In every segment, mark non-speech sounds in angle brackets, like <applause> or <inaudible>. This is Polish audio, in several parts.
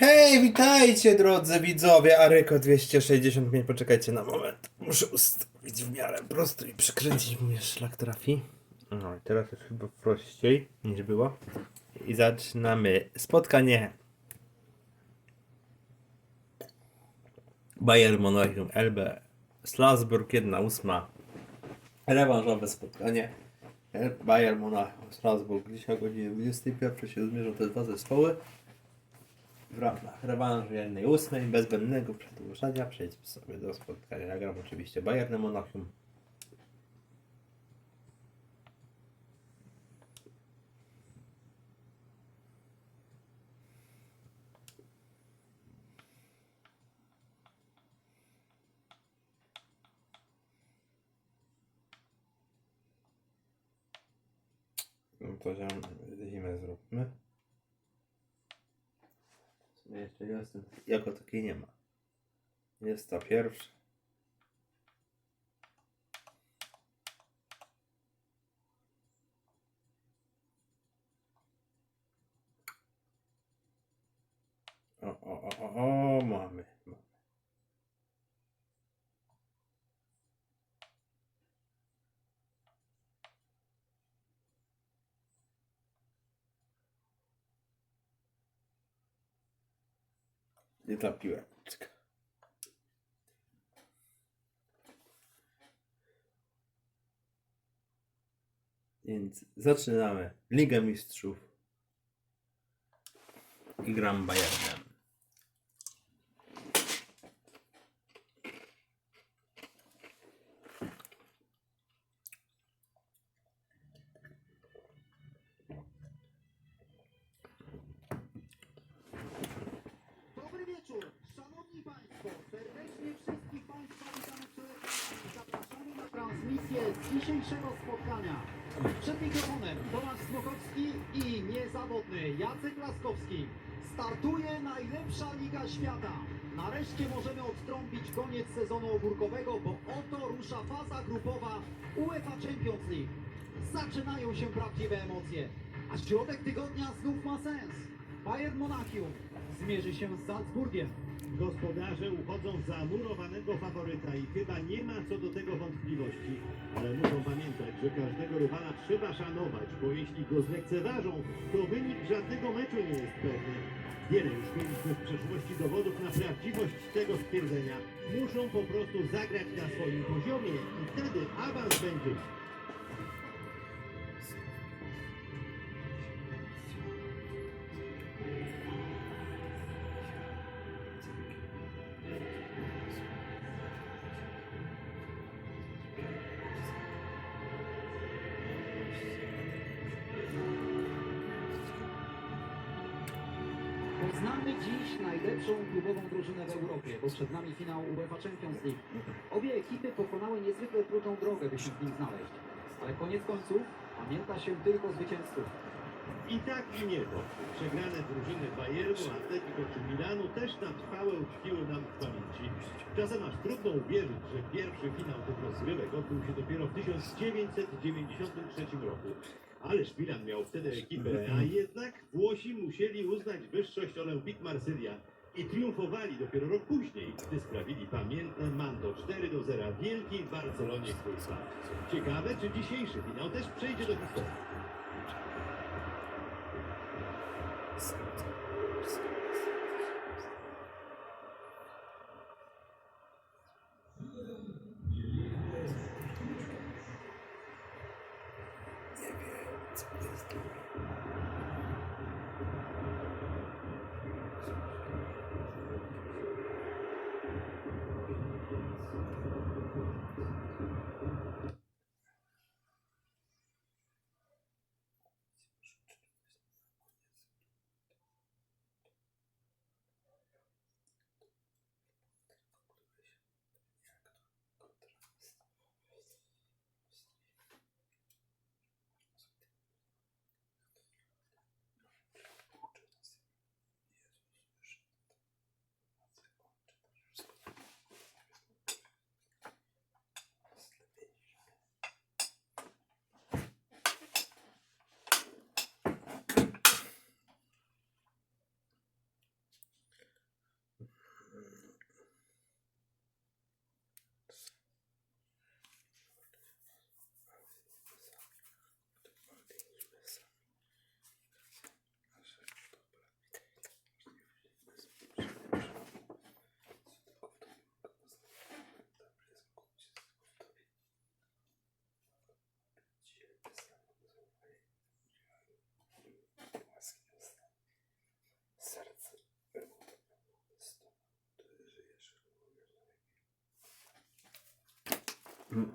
Hej, witajcie drodzy widzowie, Aryko 265, poczekajcie na moment. Muszę ustawić w miarę prosto i przykręcić, mnie szlak trafi. No i teraz jest chyba prościej niż było. I zaczynamy spotkanie. Bayern Monachium LB Strasburg 1-8. Rewanżowe spotkanie. Bayern Monachium Strasburg. Dzisiaj o godzinie 21 się zmierzą te dwa zespoły. W ramach rewanżu jednej ósmej, bez zbędnego przedłużania, przejdźmy sobie do spotkania. Ja gram oczywiście Bayernem Monachium. No to zimę zróbmy. Jeszcze jestem, jako takiej nie ma. Jest ta pierwsza. O, o, o, o, o, mamy, mamy. Nie piłeczka. Więc zaczynamy Ligę Mistrzów i gram Bayernem. Dzisiejszego spotkania. Przed mikrofonem Tomasz Smokowski i niezawodny Jacek Laskowski. Startuje najlepsza liga świata. Nareszcie możemy odtrąbić koniec sezonu ogórkowego, bo oto rusza faza grupowa UEFA Champions League. Zaczynają się prawdziwe emocje, a środek tygodnia znów ma sens. Bayern Monachium zmierzy się z Salzburgiem. Gospodarze uchodzą za murowanego faworyta i chyba nie ma co do tego wątpliwości. Ale muszą pamiętać, że każdego rywala trzeba szanować, bo jeśli go zlekceważą, to wynik żadnego meczu nie jest pewny. Wiele już mieliśmy w przeszłości dowodów na prawdziwość tego stwierdzenia. Muszą po prostu zagrać na swoim poziomie i wtedy awans będzie Poznamy dziś najlepszą klubową drużynę w Europie, bo przed nami finał UEFA Champions League. Obie ekipy pokonały niezwykle trudną drogę, by się w nim znaleźć. Ale koniec końców pamięta się tylko zwycięzców. I tak i nie to. Przegrane drużyny Bayernu, Atletico czy Milanu też na trwałe utkwiły nam w pamięci. Czasem aż trudno uwierzyć, że pierwszy finał tych rozgrywek odbył się dopiero w 1993 roku. Ależ Milan miał wtedy ekipę, a jednak Włosi musieli uznać wyższość Olympique Marsylia i triumfowali dopiero rok później, gdy sprawili pamiętne Mando 4 do 0 w wielkiej Barcelonie Krusa. Ciekawe, czy dzisiejszy finał też przejdzie do historii.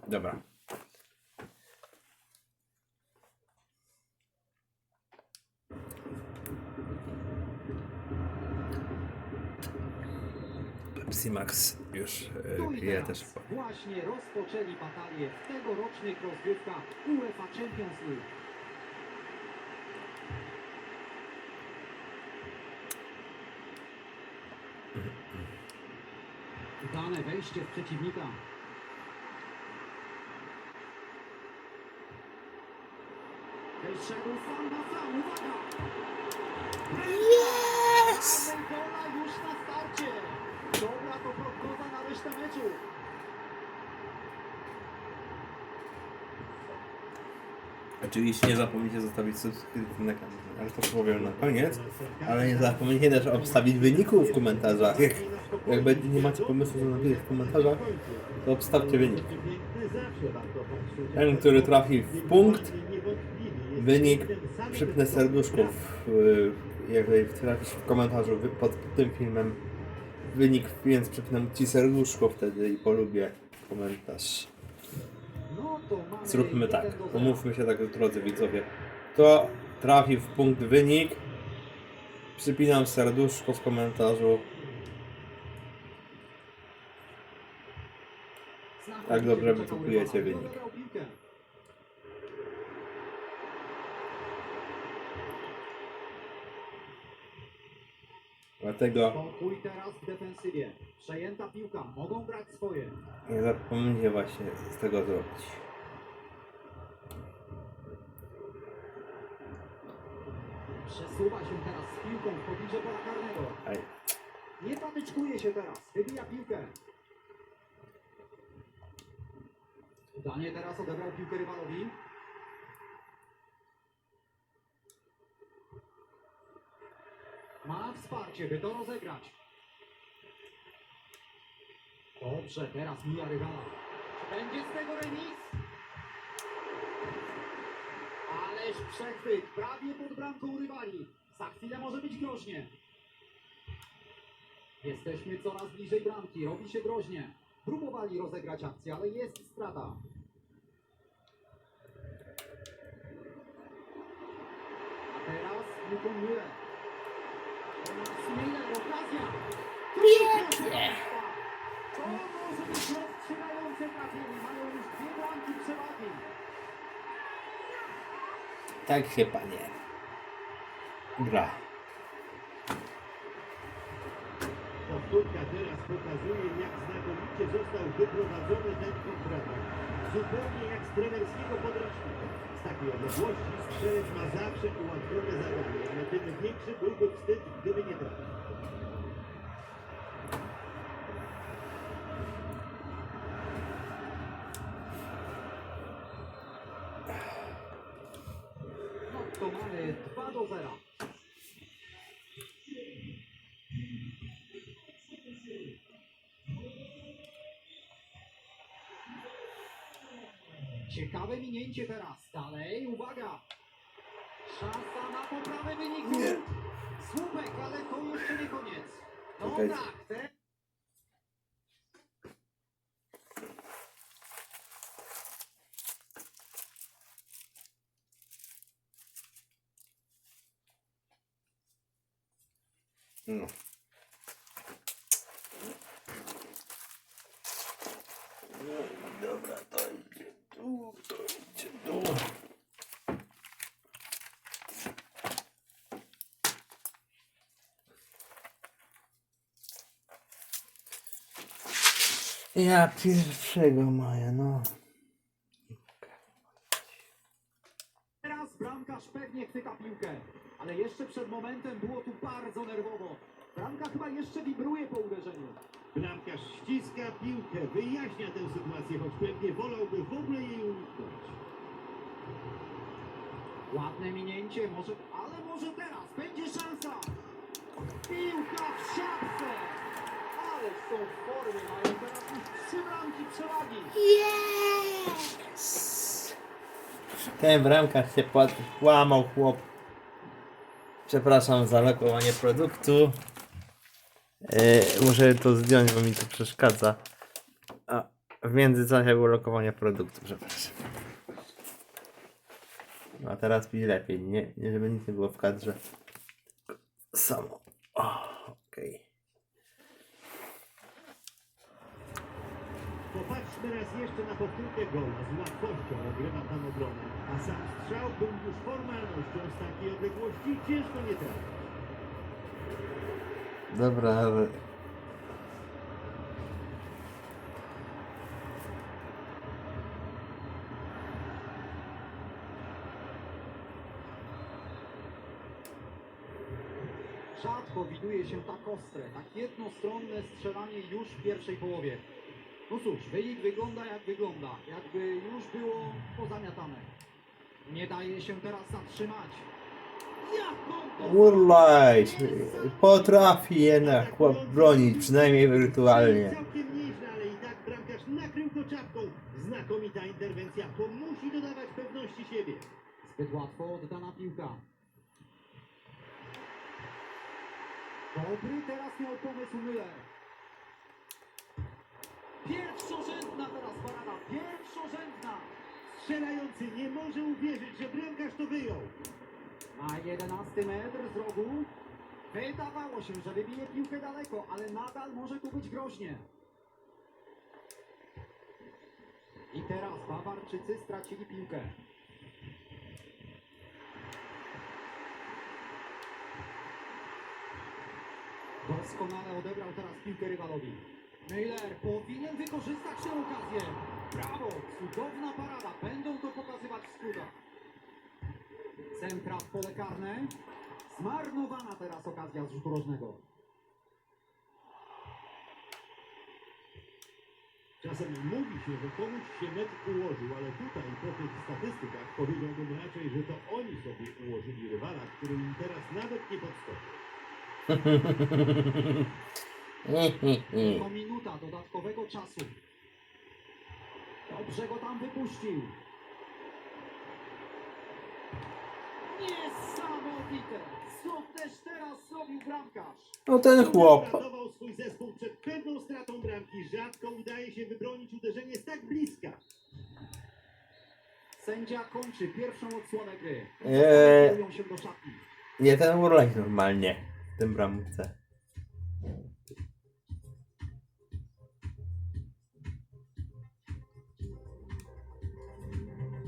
Dobra. Pepsi Max już Tu e, i pije teraz też. właśnie rozpoczęli batalię w tegorocznych rozgrywkach UEFA Champions League. Udane wejście w przeciwnika. Wyszedł sam na sam, uwaga! Yes! Gola już na starcie! Dobra to prognoza na resztę meczu. Oczywiście nie zapomnijcie zostawić subskrypcji na kanale, ale to powiem na koniec. Ale nie zapomnijcie też obstawić wyników w komentarzach. Jak, jak będzie, nie macie pomysłu, co napisać w komentarzach, to obstawcie wynik. Ten, który trafi w punkt, wynik przypnę serduszków. y, Jeżeli trafisz w komentarzu pod tym filmem wynik, więc przypnę ci serduszko wtedy i polubię komentarz. To Zróbmy tak, 1 do 0. pomówmy się tak, drodzy widzowie. Kto trafi w punkt wynik, przypinam serduszko w komentarzu. Tak dobrze rywala. wynik. Swoje. nie zapomnijcie właśnie z tego zrobić. Przesuwa się teraz z piłką w pobliże pola karnego. Aj. Nie patyczkuje się teraz, wybija piłkę. Udanie teraz odebrał piłkę rywalowi. Ma wsparcie, by to rozegrać. Dobrze, teraz mija rywala. Będzie z tego remis? Ależ przechwyt, prawie pod bramką rywali. Za chwilę może być groźnie. Jesteśmy coraz bliżej bramki, robi się groźnie. Próbowali rozegrać akcję, ale jest strata. A teraz Newton Müller. Thomas Müller, okazja! Pięknie! To może być rozstrzygające trafienie. Mają już dwie bramki przewagi. Tak się panie gra. Powtórka teraz pokazuje, jak znakomicie został wyprowadzony ten kontratak. Zupełnie jak z trenerskiego podręcznika. Z takiej odległości strzelec ma zawsze ułatwione zadanie, ale tym większy byłby wstyd, gdyby nie trafił. To mamy 2 do 0. Ciekawe minięcie teraz. Dalej, uwaga! Szansa na poprawę wyniku. Nie. Słupek, ale to jeszcze nie koniec. No Czekajcie. tak, te... No. No, Dobra, to idzie tu, to idzie tu. Ja pierwszego maja, no. Teraz bramkarz pewnie chwyta piłkę, ale jeszcze przed momentem było tu bardzo nerwowo. Bramka chyba jeszcze wibruje po uderzeniu. Bramkarz ściska piłkę, wyjaśnia tę sytuację, choć pewnie wolałby w ogóle jej uniknąć. Ładne minięcie, może, ale może teraz będzie szansa. Piłka w siatce. W przewagi. Ten bramkarz się pod... łamał chłop. Przepraszam za lokowanie produktu. Yy, muszę to zdjąć, bo mi to przeszkadza. A, w międzyczasie było lokowanie produktu, przepraszam. No a teraz mi lepiej, nie, nie żeby nic nie było w kadrze. Samo. Okej. Popatrzmy raz jeszcze na powtórkę gola. Z łatwością ogrywa tam obronę, a sam strzał był już formalnością z takiej odległości ciężko nie trafić. Dobra, ale... Rzadko widuje się tak ostre, tak jednostronne strzelanie już w pierwszej połowie. No cóż, wynik wygląda jak wygląda, jakby już było pozamiatane. Nie daje się teraz zatrzymać. Zrobił? Potrafi jednak chłop bronić, przynajmniej wirtualnie. Całkiem nieźle, ale i tak bramkarz nakrył go czapką. Znakomita interwencja, to musi dodawać pewności siebie. Zbyt łatwo oddana piłka. Dobry teraz miał pomysł Müller. Pierwszorzędna teraz parada, pierwszorzędna. Strzelający nie może uwierzyć, że bramkarz to wyjął. Na 11 metr z rogu. Wydawało się, że wybije piłkę daleko, ale nadal może tu być groźnie. I teraz Bawarczycy stracili piłkę. Doskonale odebrał teraz piłkę rywalowi. Miller powinien wykorzystać tę okazję. Brawo, cudowna parada. Będą to pokazywać skrótach. Centra w pole karne. Zmarnowana teraz okazja z rzutu rożnego. Czasem mówi się, że komuś się mecz ułożył, ale tutaj po tych statystykach powiedziałbym raczej, że to oni sobie ułożyli rywala, który im teraz nawet nie podskoczy. <laughs> To minuta dodatkowego czasu. Dobrze go tam wypuścił. Niesamowite! Co też teraz zrobił bramkarz? No ten chłop. Ratował swój zespół przed pewną stratą bramki. Rzadko udaje się wybronić uderzenie z tak bliska. Sędzia kończy pierwszą odsłonę gry. Eee. Kierują się do szatni. Nie ten urlaj normalnie w tym bramce.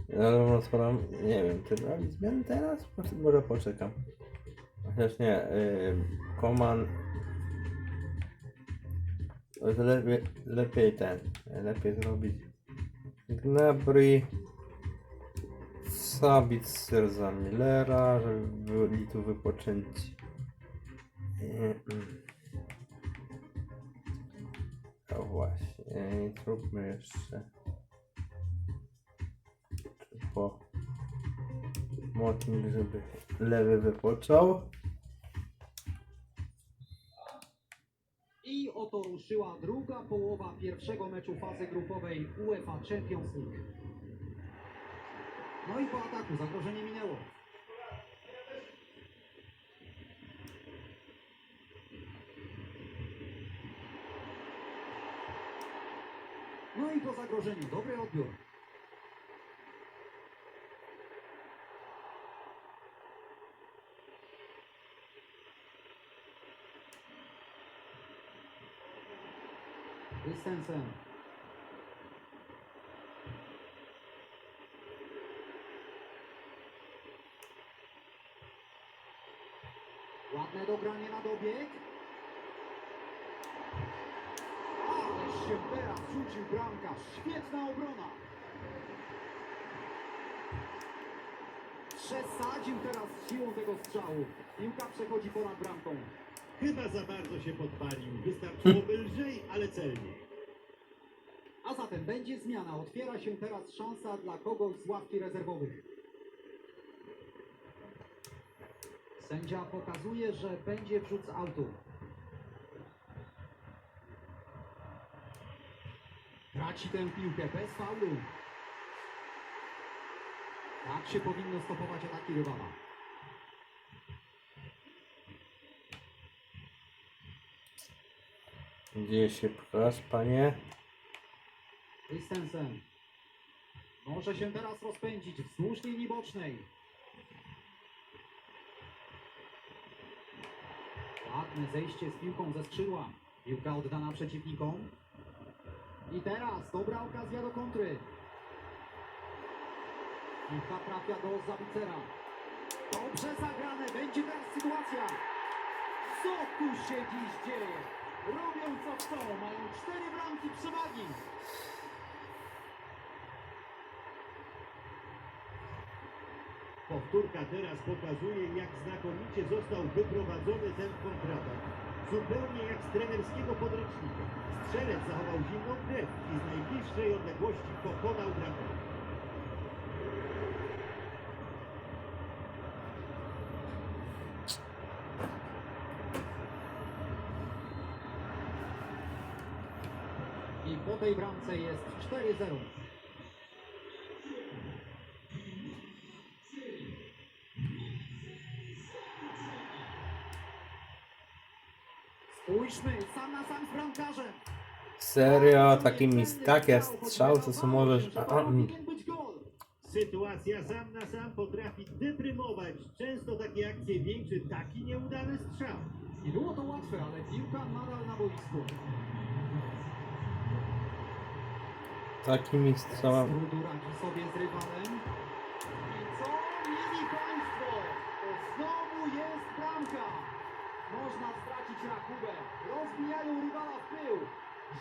Ja dobrą sprawę, nie wiem, czy robić zmiany teraz? Może- poczekam. Chociaż nie, yy, Koman... Lepiej, lepiej ten, lepiej zrobić Gnabry, Sabitzer za Millera, żeby byli tu wypoczęci. O właśnie, i zróbmy jeszcze po Moting, żeby lewy wypoczął. I oto ruszyła druga połowa pierwszego meczu fazy grupowej UEFA Champions League. No i po ataku zagrożenie minęło. No i po zagrożeniu dobry odbiór. Christensen. Ładne dogranie na dobieg. Ależ się teraz rzucił bramkarz. Świetna obrona. Przesadził teraz siłą tego strzału. Piłka przechodzi ponad bramką. Chyba za bardzo się podpalił. Wystarczyłoby lżej, ale celniej. Zatem będzie zmiana. Otwiera się teraz szansa dla kogoś z ławki rezerwowych. Sędzia pokazuje, że będzie wrzut z autu. Traci tę piłkę bez faulu. Tak się powinno stopować ataki rywala. Gdzie się pchasz, panie? Christensen. Może się teraz rozpędzić wzdłuż linii bocznej. Ładne zejście z piłką ze skrzydła. Piłka oddana przeciwnikom. I teraz dobra okazja do kontry. Piłka trafia do Zawicera. Dobrze zagrane, będzie teraz sytuacja. Co tu się dziś dzieje? Robią co chcą, mają cztery bramki przewagi. Powtórka teraz pokazuje, jak znakomicie został wyprowadzony ten kontratak. Zupełnie jak z trenerskiego podręcznika. Strzelec zachował zimną krew i z najbliższej odległości pokonał bramkarza. I po tej bramce jest 4-0. Spójrzmy, sam na sam z bramkarzem. Serio, taki mis, takie strzały, to co możesz... To a, mm. Sytuacja sam na sam potrafi deprymować. Często takie akcje wieńczy taki nieudany strzał. Nie było to łatwe, ale piłka nadal na boisku. Takimi strzałami... Z sobie z. I co mieli Państwo? To znowu jest bramka. Można stracić rachubę. Rozbijają rywala w pył.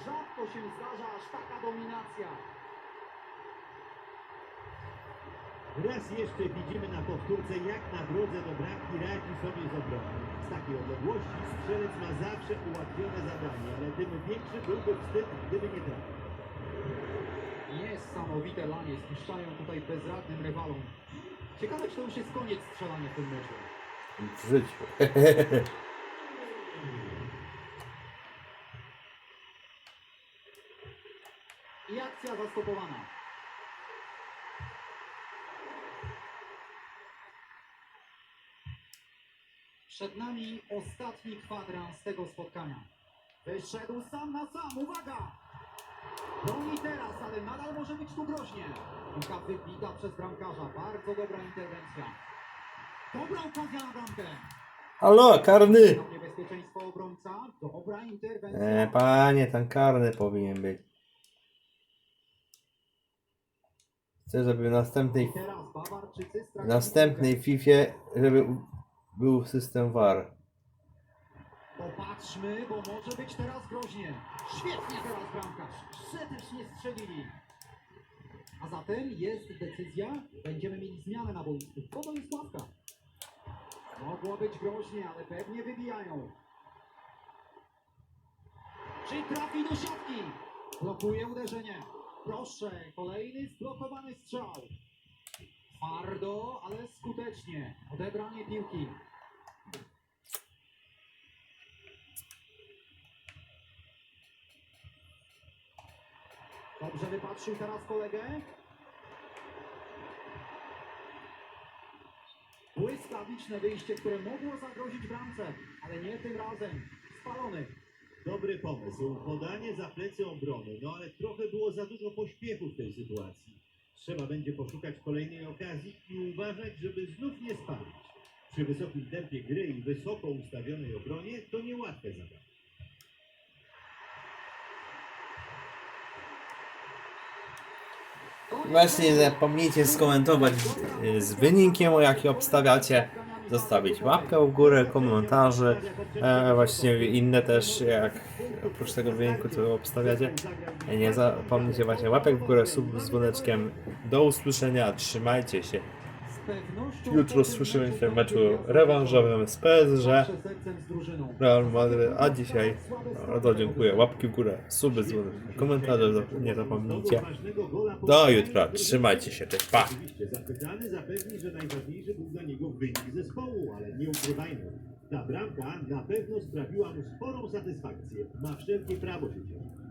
Rzadko się zdarza aż taka dominacja. Raz jeszcze widzimy na powtórce, jak na drodze do bramki radzi sobie z obroną. Z takiej odległości strzelec ma zawsze ułatwione zadanie, ale tym większy byłby wstyd, gdyby nie trafił. Niesamowite lanie spuszczają tutaj bezradnym rywalom. Ciekawe, czy to już jest koniec strzelania w tym meczu. W życiu. <laughs> I akcja zastopowana. Przed nami ostatni kwadrans tego spotkania. Wyszedł sam na sam, uwaga! Broni teraz, ale nadal może być tu groźnie. Piłka wybita przez bramkarza, bardzo dobra interwencja. Dobra okazja na bramkę. Halo, karny! Niebezpieczeństwo obrońca, dobra interwencja. E, panie, ten karny powinien być. Chcę, żeby w następnej, następnej Fifie, żeby był system VAR. Popatrzmy, bo może być teraz groźnie. Świetnie teraz bramkarz. Przetecznie strzelili. A zatem jest decyzja. Będziemy mieli zmianę na boisku. Co to jest ławka? Mogło być groźnie, ale pewnie wybijają. Czy trafi do siatki? Blokuje uderzenie. Proszę, kolejny zblokowany strzał. Twardo, ale skutecznie. Odebranie piłki. Dobrze wypatrzył teraz kolegę. Błyskawiczne wyjście, które mogło zagrozić bramce, ale nie tym razem. Spalony. Dobry pomysł, podanie za plecy obrony, no ale trochę było za dużo pośpiechu w tej sytuacji. Trzeba będzie poszukać kolejnej okazji i uważać, żeby znów nie spalić. Przy wysokim tempie gry i wysoko ustawionej obronie to niełatwe zadanie. Właśnie nie zapomnijcie skomentować z, z wynikiem, o jaki obstawiacie. Zostawić łapkę w górę, komentarze, e, właśnie inne też, jak oprócz tego wyniku, co obstawiacie. Nie zapomnijcie właśnie łapek w górę, sub z dzwoneczkiem. Do usłyszenia, trzymajcie się. Jutro słyszymy się w meczu rewanżowym z PSG. Real Madryt, a dzisiaj, no to dziękuję, łapki w górę, suby z komentarze nie zapomnijcie. Do jutra, trzymajcie się, cześć, pa! Zapytany zapewni, że najważniejszy był dla niego wynik zespołu, ale nie ukrywajmy. Ta bramka na pewno sprawiła mu sporą satysfakcję. Ma wszelkie prawo się cieszyć.